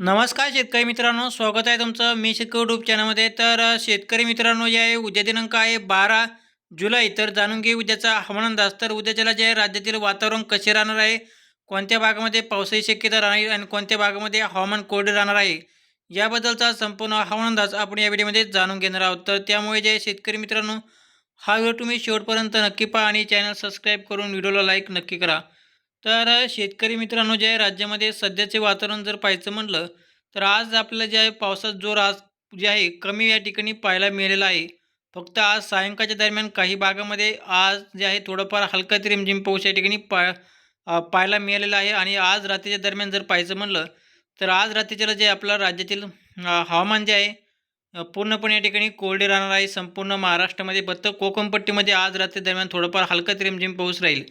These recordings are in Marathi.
नमस्कार शेतकरी मित्रांनो स्वागत आहे तुमचं मी शेतकरी यूट्यूब चॅनलमध्ये तर शेतकरी मित्रांनो जे आहे उद्या दिनांक आहे बारा जुलै. तर जाणून घे उद्याचा हवामान अंदाज. तर उद्याच्याला जे आहे राज्यातील वातावरण कसे राहणार आहे? कोणत्या भागामध्ये पावसाची शक्यता राहणार आणि कोणत्या भागामध्ये हवामान कोरडे राहणार आहे? याबद्दलचा संपूर्ण हवामान अंदाज आपण या व्हिडिओमध्ये जाणून घेणार आहोत. तर त्यामुळे जे शेतकरी मित्रांनो हा व्हिडिओ तुम्ही शेवटपर्यंत नक्की पहा आणि चॅनल सबस्क्राईब करून व्हिडिओला लाईक नक्की करा. तर शेतकरी मित्रांनो जे आहे राज्यामध्ये सध्याचे वातावरण जर पाहायचं म्हटलं तर आज आपल्याला जे आहे पावसाचा जोर आज जे आहे कमी या ठिकाणी पाहायला मिळालेला आहे. फक्त आज सायंकाळच्या दरम्यान काही भागामध्ये आज जे आहे थोडंफार हलका ते रिमझिम पाऊस या ठिकाणी पा पाहायला मिळालेला आहे आणि आज रात्रीच्या दरम्यान जर पाहायचं म्हणलं तर आज रात्रीच्याला जे आपलं राज्यातील हवामान जे आहे पूर्णपणे या ठिकाणी कोरडे राहणार आहे. संपूर्ण महाराष्ट्रामध्ये फक्त कोकणपट्टीमध्ये आज रात्री दरम्यान थोडंफार हलका ते रिमझिम पाऊस राहील.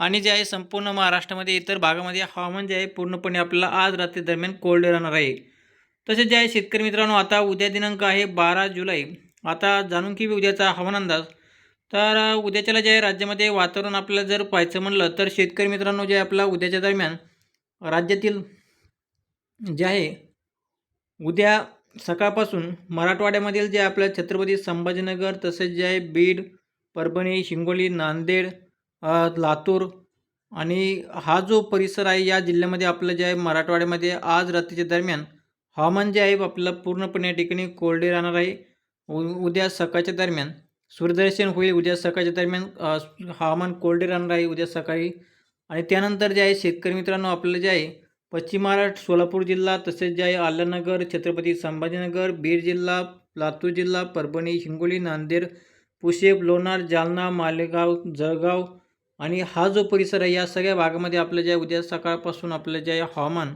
आणि जे आहे संपूर्ण महाराष्ट्रामध्ये इतर भागामध्ये हवामान जे आहे पूर्णपणे आपल्याला आज रात्री दरम्यान कोरडे राहणार आहे. तसेच जे आहे शेतकरी मित्रांनो आता उद्या दिनांक आहे बारा जुलै. आता जाणून की उद्याचा हवामान अंदाज. तर उद्याच्याला जे आहे राज्यामध्ये वातावरण आपल्याला जर पाहायचं म्हणलं तर शेतकरी मित्रांनो जे आपला उद्याच्या दरम्यान राज्यातील जे आहे उद्या सकाळपासून मराठवाड्यामधील जे आपल्या छत्रपती संभाजीनगर तसेच जे आहे बीड परभणी हिंगोली नांदेड लातूर आणि हा जो परिसर आहे या जिल्ह्यामध्ये आपलं जे आहे मराठवाड्यामध्ये आज रात्रीच्या दरम्यान हवामान जे आहे आपलं पूर्णपणे या ठिकाणी कोरडे राहणार आहे. उ उद्या सकाळच्या दरम्यान सूर्यदर्शन होईल उद्या सकाळच्या दरम्यान हवामान कोरडे राहणार आहे उद्या सकाळी. आणि त्यानंतर जे आहे शेतकरी मित्रांनो आपलं जे आहे पश्चिम महाराष्ट्र सोलापूर जिल्हा तसेच जे आहे आल्हानगर छत्रपती संभाजीनगर बीड जिल्हा लातूर जिल्हा परभणी हिंगोली नांदेड पुशेप लोणार जालना मालेगाव जळगाव आणि हा जो परिसर आहे या सगळ्या भागामध्ये आपलं जे आहे उद्या सकाळपासून आपलं जे आहे हवामान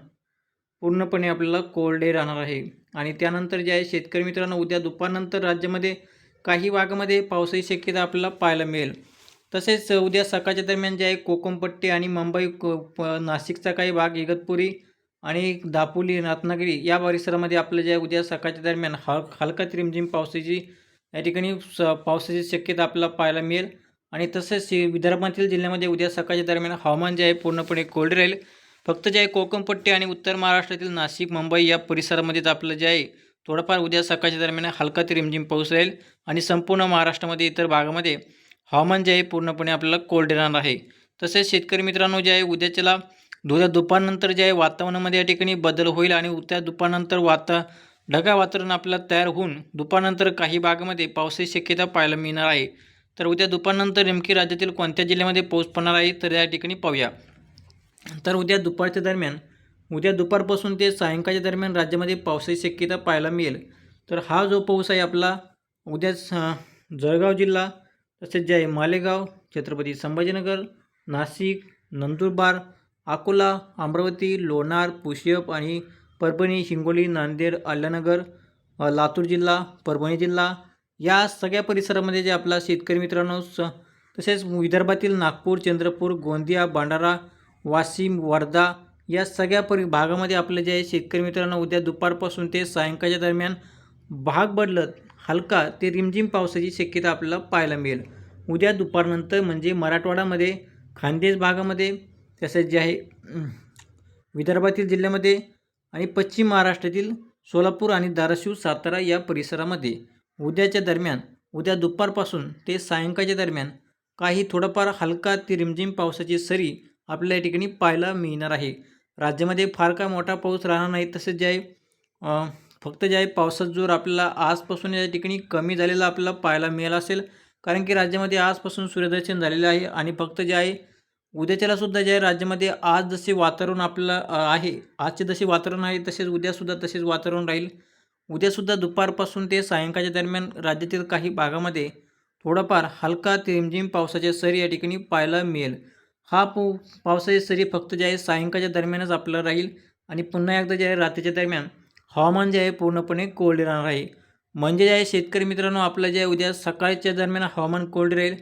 पूर्णपणे आपल्याला कोरडे राहणार आहे. आणि त्यानंतर जे आहे शेतकरी मित्रांनो उद्या दुपारनंतर राज्यामध्ये काही भागामध्ये पावसाची शक्यता आपल्याला पाहायला मिळेल. तसेच उद्या सकाळच्या दरम्यान जे आहे कोकमपट्टी आणि मुंबई को प- नाशिकचा काही भाग इगतपुरी आणि दापोली रत्नागिरी या परिसरामध्ये आपलं जे आहे उद्या सकाळच्या दरम्यान हल हलका ते रिमझिम पावसाची या ठिकाणी स पावसाची शक्यता आपल्याला पाहायला मिळेल. आणि तसेच विदर्भातील जिल्ह्यामध्ये उद्या सकाळच्या दरम्यान हवामान जे आहे पूर्णपणे कोरडे राहील. फक्त जे आहे कोकणपट्टी आणि उत्तर महाराष्ट्रातील नाशिक मुंबई या परिसरामध्येच आपलं जे आहे थोडंफार उद्या सकाळच्या दरम्यान हलका ते रिमझिम पाऊस राहील आणि संपूर्ण महाराष्ट्रामध्ये इतर भागामध्ये हवामान जे आहे पूर्णपणे आपल्याला कोरडे राहणार आहे. तसेच शेतकरी मित्रांनो जे आहे उद्याच्याला उद्या दुपारनंतर जे आहे वातावरणामध्ये या ठिकाणी बदल होईल आणि उद्या दुपारनंतर वाता ढगाळ वातावरण आपल्याला तयार होऊन दुपारनंतर काही भागामध्ये पावसाची शक्यता पाहायला मिळणार आहे. तर उद्या दुपारनंतर नेमकी राज्यातील कोणत्या जिल्ह्यामध्ये पाऊस पडणार आहे तर या ठिकाणी पाहूया. तर उद्या दुपारच्या दरम्यान उद्या दुपारपासून ते सायंकाळच्या दरम्यान राज्यामध्ये पावसाची शक्यता पाहायला मिळेल. तर हा जो पाऊस आहे आपला उद्या जळगाव जिल्हा तसेच जे आहे मालेगाव छत्रपती संभाजीनगर नाशिक नंदुरबार अकोला अमरावती लोणार पुष्यप आणि परभणी हिंगोली नांदेड अल्लानगर लातूर जिल्हा परभणी जिल्हा या सगळ्या परिसरामध्ये जे आपला शेतकरी मित्रांनो स तसेच विदर्भातील नागपूर चंद्रपूर गोंदिया भंडारा वाशिम वर्धा या सगळ्या परि भागामध्ये आपलं जे आहे शेतकरी मित्रांनो उद्या दुपारपासून ते सायंकाळच्या दरम्यान भाग बदलत हलका ते रिमझिम पावसाची शक्यता आपल्याला पाहायला मिळेल. उद्या दुपारनंतर म्हणजे मराठवाड्यामध्ये खानदेश भागामध्ये तसेच जे आहे विदर्भातील जिल्ह्यामध्ये आणि पश्चिम महाराष्ट्रातील सोलापूर आणि धाराशिव सातारा या परिसरामध्ये उद्याच्या दरम्यान उद्या दुपारपासून ते सायंकाळच्या दरम्यान काही थोडंफार हलका ती रिमझिम पावसाची सरी आपल्या या ठिकाणी पाहायला मिळणार आहे. राज्यामध्ये फार काय मोठा पाऊस राहणार नाही तसेच जे आहे फक्त जे आहे पावसाचा जोर आपल्याला आजपासून या ठिकाणी कमी झालेला आपल्याला पाहायला मिळाला असेल. कारण की राज्यामध्ये आजपासून सूर्यदर्शन झालेलं आहे आणि फक्त जे आहे उद्याच्यालासुद्धा जे आहे राज्यामध्ये आज जसे वातावरण आपलं आहे आजचे जसे वातावरण आहे तसेच उद्यासुद्धा तसेच वातावरण राहील. उद्यासुद्धा दुपारपासून ते सायंकाळच्या दरम्यान राज्यातील काही भागामध्ये थोडाफार हलका ते रिमझिम पावसाच्या सरी या ठिकाणी पाहायला मिळेल. हा पो पावसाची सरी फक्त जे आहे सायंकाळच्या दरम्यानच आपल्याला राहील आणि पुन्हा एकदा जे आहे रात्रीच्या दरम्यान हवामान जे आहे पूर्णपणे कोरडे राहणार आहे. म्हणजे जे आहे शेतकरी मित्रांनो आपलं जे आहे उद्या सकाळच्या दरम्यान हवामान कोरडे राहील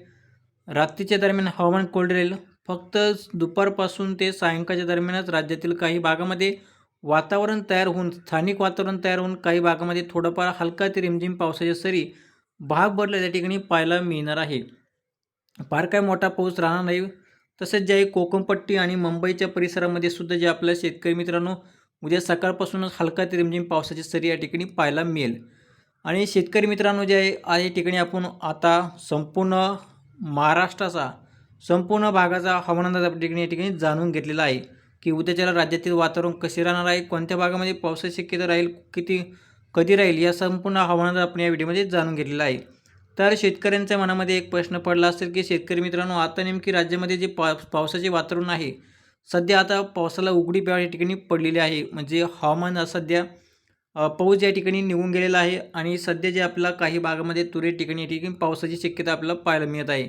रात्रीच्या दरम्यान हवामान कोरडे राहील. फक्त दुपारपासून ते सायंकाळच्या दरम्यानच राज्यातील काही भागामध्ये वातावरण तयार होऊन स्थानिक वातावरण तयार होऊन काही भागामध्ये थोडंफार हलका ते रिमझिम पावसाच्या सरी भाग बदल त्या ठिकाणी पाहायला मिळणार आहे. फार काय मोठा पाऊस राहणार नाही. तसेच जे आहे कोकणपट्टी आणि मुंबईच्या परिसरामध्ये सुद्धा जे आपल्या शेतकरी मित्रांनो उद्या सकाळपासूनच हलका ते रिमझिम पावसाची सरी या ठिकाणी पाहायला मिळेल. आणि शेतकरी मित्रांनो जे आहे आज या ठिकाणी आपण आता संपूर्ण महाराष्ट्राचा संपूर्ण भागाचा हवामान ठिकाणी या ठिकाणी जाणून घेतलेला आहे. की उद्याच्याला राज्यातील वातावरण कसे राहणार आहे? कोणत्या भागामध्ये पावसाची शक्यता राहील? किती कधी राहील? या संपूर्ण हवामान आपण या व्हिडिओमध्ये जाणून घेतलेला आहे. तर शेतकऱ्यांच्या मनामध्ये एक प्रश्न पडला असेल की शेतकरी मित्रांनो आता नेमकी राज्यामध्ये जे पा पावसाचे वातावरण आहे सध्या आता पावसाला उघडी या ठिकाणी पडलेली आहे. म्हणजे हवामान सध्या पाऊस या ठिकाणी निघून गेलेला आहे आणि सध्या जे आपल्याला काही भागामध्ये तुरे ठिकाणी या ठिकाणी पावसाची शक्यता आपल्याला पाहायला मिळत आहे.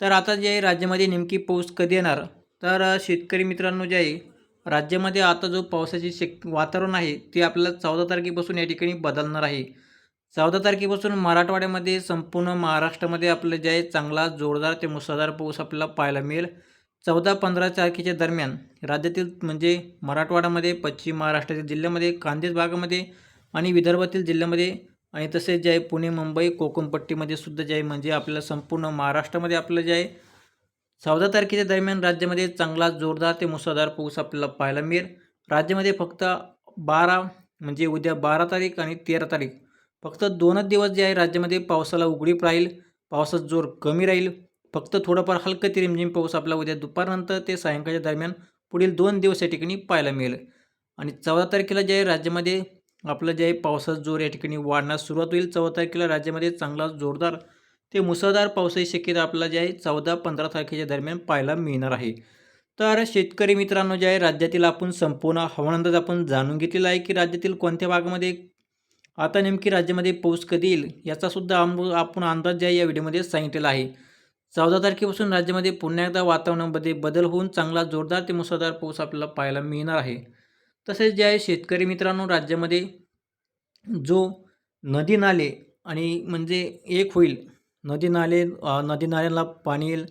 तर आता जे आहे राज्यामध्ये नेमकी पाऊस कधी येणार? तर शेतकरी मित्रांनो जे आहे राज्यामध्ये आता जो पावसाची शक वातावरण आहे ते आपल्याला चौदा तारखेपासून या ठिकाणी बदलणार आहे. चौदा तारखेपासून मराठवाड्यामध्ये संपूर्ण महाराष्ट्रामध्ये आपलं जे आहे चांगला जोरदार ते मुसळधार पाऊस आपल्याला पाहायला मिळेल. चौदा पंधरा तारखेच्या दरम्यान राज्यातील म्हणजे मराठवाड्यामध्ये पश्चिम महाराष्ट्रातील जिल्ह्यामध्ये खानदेश भागामध्ये आणि विदर्भातील जिल्ह्यामध्ये आणि तसेच जे आहे पुणे मुंबई कोकणपट्टीमध्ये सुद्धा जे आहे म्हणजे आपल्याला संपूर्ण महाराष्ट्रामध्ये आपलं जे आहे चौदा तारखेच्या दरम्यान राज्यामध्ये चांगला जोरदार ते मुसळधार पाऊस आपल्याला पाहायला मिळेल. राज्यामध्ये फक्त बारा म्हणजे उद्या बारा तारीख आणि तेरा तारीख. फक्त दोनच दिवस जे आहे राज्यामध्ये पावसाला उघडीप राहील. पावसाचा जोर कमी राहील. फक्त थोडंफार हलकं ते रिमझिम पाऊस आपला उद्या दुपारनंतर ते सायंकाळच्या दरम्यान पुढील दोन दिवस या ठिकाणी पाहायला मिळेल. आणि चौदा तारखेला जे आहे राज्यामध्ये आपलं जे आहे पावसाचा जोर या ठिकाणी वाढण्यास सुरुवात होईल. चौदा तारखेला राज्यामध्ये चांगला जोरदार ते मुसळधार पावसाची शक्यता आपल्याला जे आहे चौदा पंधरा तारखेच्या दरम्यान पाहायला मिळणार आहे. तर शेतकरी मित्रांनो जे आहे राज्यातील आपण संपूर्ण हवामानंदाज आपण जाणून घेतलेला आहे की राज्यातील कोणत्या भागामध्ये आता नेमकी राज्यामध्ये पाऊस कधी येईल याचासुद्धा आम आपण अंदाज जे आहे या व्हिडिओमध्ये सांगितलेला आहे. चौदा तारखेपासून राज्यामध्ये पुन्हा एकदा वातावरणामध्ये बदल होऊन चांगला जोरदार ते मुसळधार पाऊस आपल्याला पाहायला मिळणार आहे. तसेच जे आहे शेतकरी मित्रांनो राज्यामध्ये जो नदी नाले आणि म्हणजे एक होईल नदी नाले नदी नाल्यांना पाणी येईल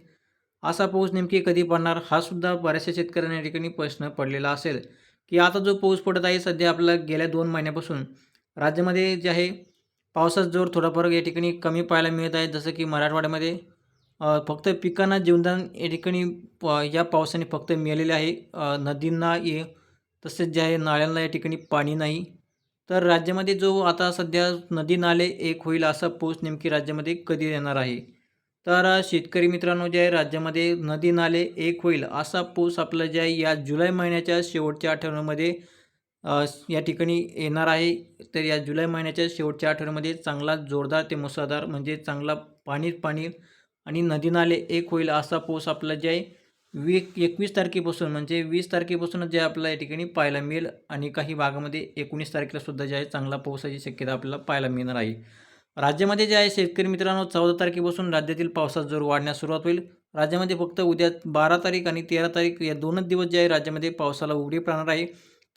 असा पाऊस नेमकी कधी पडणार हा सुद्धा बऱ्याचशा शेतकऱ्यांना या ठिकाणी प्रश्न पडलेला असेल. की आता जो पाऊस पडत आहे सध्या आपला गेल्या दोन महिन्यापासून राज्यामध्ये जे आहे पावसाचा जोर थोडाफार या ठिकाणी कमी पाहायला मिळत आहे. जसं की मराठवाड्यामध्ये फक्त पिकांना जीवनदान या ठिकाणी प या पावसाने फक्त मिळालेले आहे. नदींना ये तसेच जे आहे नाळ्यांना या ठिकाणी पाणी नाही. तर राज्यामध्ये जो आता सध्या नदी नाले एक होईल असा पाऊस नेमकी राज्यामध्ये कधी येणार आहे? तर शेतकरी मित्रांनो जे आहे राज्यामध्ये नदी नाले एक होईल असा पाऊस आपला जे आहे या जुलै महिन्याच्या शेवटच्या आठवड्यामध्ये या ठिकाणी येणार आहे. तर या जुलै महिन्याच्या शेवटच्या आठवड्यामध्ये चांगला जोरदार ते मुसळधार म्हणजे चांगला पाणीच पाणी आणि नदी नाले एक होईल असा पाऊस आपला जे आहे वी एकवीस तारखेपासून म्हणजे वीस तारखेपासूनच जे आपल्याला या ठिकाणी पाहायला मिळेल आणि काही भागामध्ये एकोणीस तारखेला सुद्धा जे आहे चांगला पावसाची शक्यता आपल्याला पाहायला मिळणार आहे. राज्यामध्ये जे आहे शेतकरी मित्रांनो चौदा तारखेपासून राज्यातील पावसाचा जोर वाढण्यास सुरुवात होईल. राज्यामध्ये फक्त उद्या बारा तारीख आणि तेरा तारीख या दोनच दिवस जे आहे राज्यामध्ये पावसाला उघडीप राहणार आहे.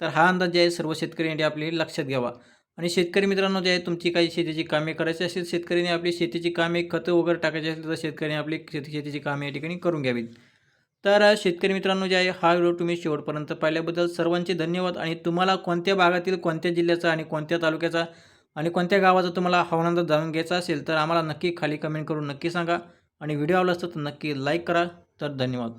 तर हा अंदाज जे आहे सर्व शेतकऱ्यांनी आपले लक्षात घ्यावा. आणि शेतकरी मित्रांनो जे आहे तुमची काही शेतीची कामे करायची असेल शेतकऱ्यांनी आपली शेतीची कामे खतं वगैरे टाकायची असेल तर शेतकऱ्यांनी आपली शेती शेतीची कामे या ठिकाणी करून घ्यावीत. तर शेतकरी मित्रांनो जे आहे हा व्हिडिओ तुम्ही शेवटपर्यंत पाहिल्याबद्दल सर्वांचे धन्यवाद आणि तुम्हाला कोणत्या भागातील कोणत्या जिल्ह्याचा आणि कोणत्या तालुक्याचा आणि कोणत्या गावाचा तुम्हाला हवानंद जाणून घ्यायचा असेल तर आम्हाला नक्की खाली कमेंट करून नक्की सांगा आणि व्हिडिओ आवडला असतं तर नक्की लाईक करा. तर धन्यवाद.